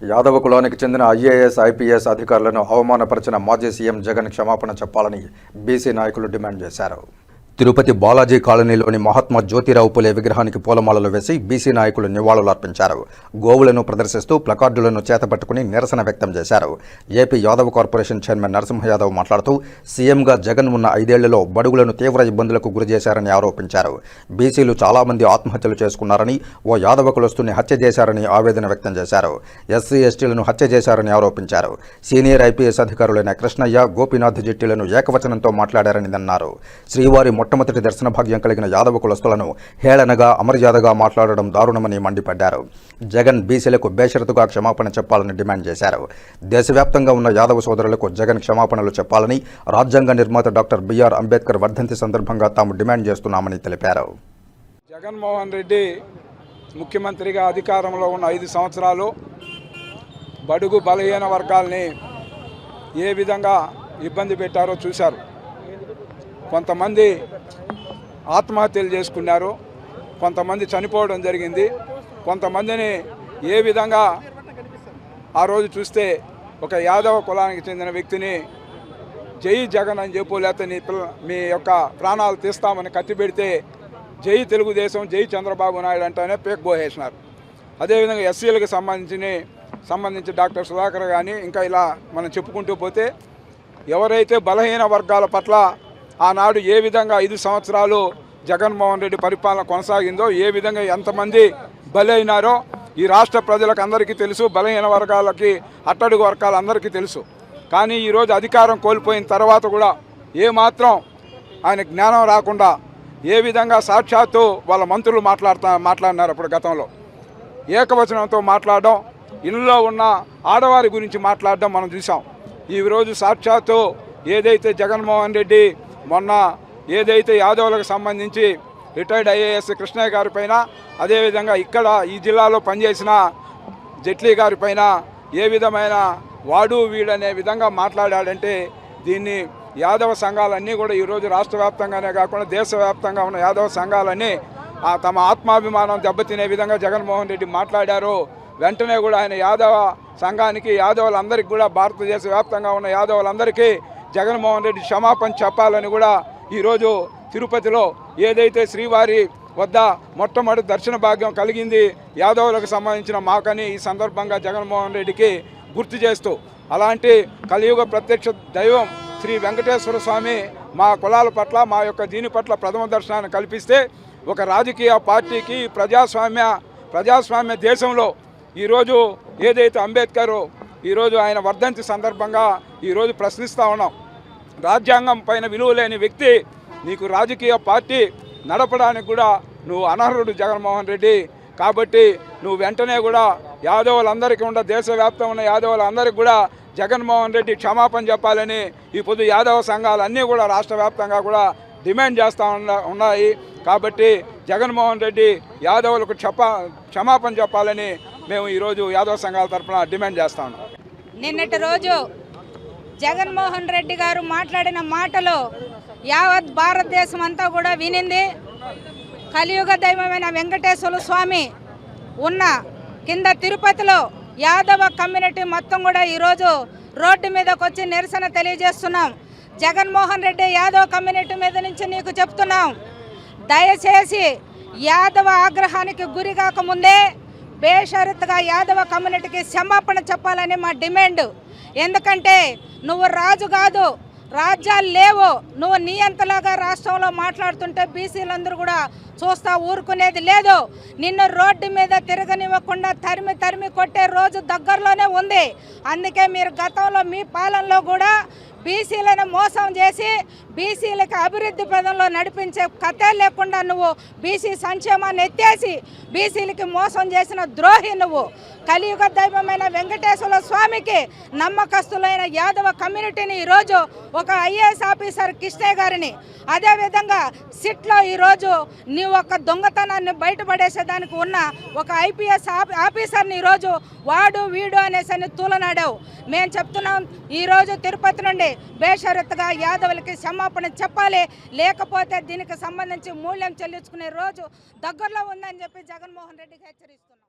యాదవ కులానికి చెందిన IAS IPS అధికారులను అవమానపరిచిన మాజీ సీఎం జగన్ క్షమాపణ చెప్పాలని బీసీ నాయకులు డిమాండ్ చేశారు. తిరుపతి బాలాజీ కాలనీలోని మహాత్మా జ్యోతిరావు పులే విగ్రహానికి పూలమాలలు వేసి బీసీ నాయకులు నివాళులర్పించారు. గోవులను ప్రదర్శిస్తూ ప్లకార్డులను చేతపట్టుకుని నిరసన వ్యక్తం చేశారు. AP Yadav corporation chairman Narasimha Yadav మాట్లాడుతూ సీఎంగా జగన్ ఉన్న ఐదేళ్ళలో బడుగులను తీవ్ర ఇబ్బందులకు గురి చేశారని ఆరోపించారు. బీసీలు చాలామంది ఆత్మహత్యలు చేసుకున్నారని ఓ యాదవ కులస్తుని హత్య చేశారని ఆవేదన వ్యక్తం చేశారు. ఎస్సీ ఎస్టీలను హత్య చేశారని ఆరోపించారు. సీనియర్ ఐపీఎస్ అధికారులైన కృష్ణయ్య గోపీనాథ్ జెట్టిలను ఏకవచనంతో మాట్లాడారని అన్నారు. శ్రీవారి మొట్టమొదటి దర్శన భాగ్యం కలిగిన యాదవ కులస్తులను హేళనగా అమర్యాదగా మాట్లాడడం దారుణమని మండిపడ్డారు. జగన్ బీసీలకు బేషరతుగా క్షమాపణ చెప్పాలని డిమాండ్ చేశారు. దేశవ్యాప్తంగా ఉన్న యాదవ సోదరులకు జగన్ క్షమాపణలు చెప్పాలని రాజ్యాంగ నిర్మాత డాక్టర్ బిఆర్ అంబేద్కర్ వర్ధంతి సందర్భంగా తాము డిమాండ్ చేస్తున్నామని తెలిపారు. జగన్మోహన్ రెడ్డి ముఖ్యమంత్రిగా అధికారంలో ఉన్న ఐదు సంవత్సరాలు బడుగు బలహీన వర్గాల్ని ఏ విధంగా ఇబ్బంది పెట్టారో చూశారు. కొంతమంది ఆత్మహత్యలు చేసుకున్నారు కొంతమంది చనిపోవడం జరిగింది కొంతమందిని ఏ విధంగా ఆ రోజు చూస్తే ఒక యాదవ కులానికి చెందిన వ్యక్తిని జై జగన్ అని చెప్పు లేకపోతే నీ పిల్ల మీ యొక్క ప్రాణాలు తీస్తామని కత్తి పెడితే జై తెలుగుదేశం జై చంద్రబాబు నాయుడు అంటేనే పేకపోసేసినారు అదేవిధంగా ఎస్సీలకు సంబంధించి సంబంధించి డాక్టర్ సుధాకర్ కానీ ఇంకా ఇలా మనం చెప్పుకుంటూ పోతే ఎవరైతే బలహీన వర్గాల పట్ల ఆనాడు ఏ విధంగా ఐదు సంవత్సరాలు జగన్మోహన్ రెడ్డి పరిపాలన కొనసాగిందో ఏ విధంగా ఎంతమంది బలైనారో ఈ రాష్ట్ర ప్రజలకు అందరికీ తెలుసు బలహీన వర్గాలకి అట్టడుగు వర్గాలందరికీ తెలుసు. కానీ ఈరోజు అధికారం కోల్పోయిన తర్వాత కూడా ఏమాత్రం ఆయన జ్ఞానం రాకుండా ఏ విధంగా సాక్షాత్తు వాళ్ళ మంత్రులు మాట్లాడుతా మాట్లాడినారు అప్పుడు గతంలో. ఏకవచనంతో మాట్లాడడం ఇళ్ళలో ఉన్న ఆడవారి గురించి మాట్లాడడం మనం చూసాం ఈ రోజు సాక్షాత్తు ఏదైతే జగన్మోహన్ రెడ్డి మొన్న ఏదైతే యాదవులకు సంబంధించి రిటైర్డ్ ఐఏఎస్ కృష్ణయ్య గారి పైన అదేవిధంగా ఇక్కడ ఈ జిల్లాలో పనిచేసిన జైట్లీ గారి పైన ఏ విధమైన వాడు వీడనే విధంగా మాట్లాడాడంటే దీన్ని యాదవ సంఘాలన్నీ కూడా ఈరోజు రాష్ట్ర వ్యాప్తంగానే కాకుండా దేశవ్యాప్తంగా ఉన్న యాదవ సంఘాలన్నీ ఆ తమ ఆత్మాభిమానం దెబ్బతినే విధంగా జగన్మోహన్ రెడ్డి మాట్లాడారు. వెంటనే కూడా ఆయన యాదవ సంఘానికి యాదవులందరికీ కూడా భారతదేశ వ్యాప్తంగా ఉన్న యాదవులందరికీ జగన్మోహన్ రెడ్డి క్షమాపణ చెప్పాలని కూడా ఈరోజు తిరుపతిలో ఏదైతే శ్రీవారి వద్ద మొట్టమొదటి దర్శన భాగ్యం కలిగింది యాదవులకు సంబంధించిన మాకని ఈ సందర్భంగా జగన్మోహన్ రెడ్డికి గుర్తు చేస్తూ అలాంటి కలియుగ ప్రత్యక్ష దైవం శ్రీ వెంకటేశ్వర స్వామి మా కులాల పట్ల మా యొక్క దీని పట్ల ప్రథమ దర్శనాన్ని కల్పిస్తే ఒక రాజకీయ పార్టీకి ప్రజాస్వామ్య ప్రజాస్వామ్య దేశంలో ఈరోజు ఏదైతే అంబేద్కర్ ఈరోజు ఆయన వర్ధంతి సందర్భంగా ఈరోజు ప్రశ్నిస్తూ ఉన్నాం. రాజ్యాంగం పైన విలువ లేని వ్యక్తి నీకు రాజకీయ పార్టీ నడపడానికి కూడా నువ్వు అనర్హుడు జగన్మోహన్ రెడ్డి. కాబట్టి నువ్వు వెంటనే కూడా యాదవులందరికీ ఉన్న దేశవ్యాప్తంగా ఉన్న యాదవులందరికీ కూడా జగన్మోహన్ రెడ్డి క్షమాపణ చెప్పాలని ఈ పొద్దు యాదవ సంఘాలన్నీ కూడా రాష్ట్ర వ్యాప్తంగా కూడా డిమాండ్ చేస్తూ ఉన్నాయి. కాబట్టి జగన్మోహన్ రెడ్డి యాదవులకు క్షపా క్షమాపణ చెప్పాలని మేము ఈరోజు యాదవ సంఘాల తరఫున డిమాండ్ చేస్తా ఉన్నాం. నిన్నటి రోజు జగన్మోహన్ రెడ్డి గారు మాట్లాడిన మాటలు యావత్ భారతదేశం అంతా కూడా వినింది. కలియుగ దైవమైన వెంకటేశ్వర స్వామి ఉన్న కింద తిరుపతిలో యాదవ కమ్యూనిటీ మొత్తం కూడా ఈరోజు రోడ్డు మీదకి వచ్చి నిరసన తెలియజేస్తున్నాం. జగన్మోహన్ రెడ్డి యాదవ కమ్యూనిటీ మీద నుంచి నీకు చెప్తున్నాం. దయచేసి యాదవ ఆగ్రహానికి గురి కాకముందే బేషరత్గా యాదవ కమ్యూనిటీకి క్షమాపణ చెప్పాలని మా డిమాండ్. ఎందుకంటే నువ్వు రాజు కాదు రాజ్యాలు లేవు. నువ్వు నీ అంతలాగా రాష్ట్రంలో మాట్లాడుతుంటే బీసీలందరూ కూడా చూస్తా ఊరుకునేది లేదు. నిన్ను రోడ్డు మీద తిరగనివ్వకుండా తరిమి తరిమి కొట్టే రోజు దగ్గరలోనే ఉంది. అందుకే మీరు గతంలో మీ పాలనలో కూడా బీసీలను మోసం చేసి బీసీలకు అభివృద్ధి పదంలో నడిపించే కథే లేకుండా నువ్వు బీసీ సంక్షేమాన్ని ఎత్తేసి బీసీలకి మోసం చేసిన ద్రోహి నువ్వు. కలియుగ దైవమైన వెంకటేశ్వర స్వామికి నమ్మకస్తులైన యాదవ కమ్యూనిటీని ఈరోజు ఒక ఐఏఎస్ ఆఫీసర్ కృష్ణయ్య గారిని అదేవిధంగా సిట్లో ఈరోజు నీ ఒక దొంగతనాన్ని బయటపడేసేదానికి ఉన్న ఒక ఐపీఎస్ ఆఫీసర్ని ఈరోజు వాడు వీడు అనేసి అని తూలనాడావు. మేము చెప్తున్నాం ఈరోజు తిరుపతి నుండి బేషరత్తుగా యాదవులకి క్షమాపణ చెప్పాలి. లేకపోతే దీనికి సంబంధించి మూల్యం చెల్లించుకునే రోజు దగ్గరలో ఉందని చెప్పి జగన్మోహన్ రెడ్డికి హెచ్చరిస్తున్నాం.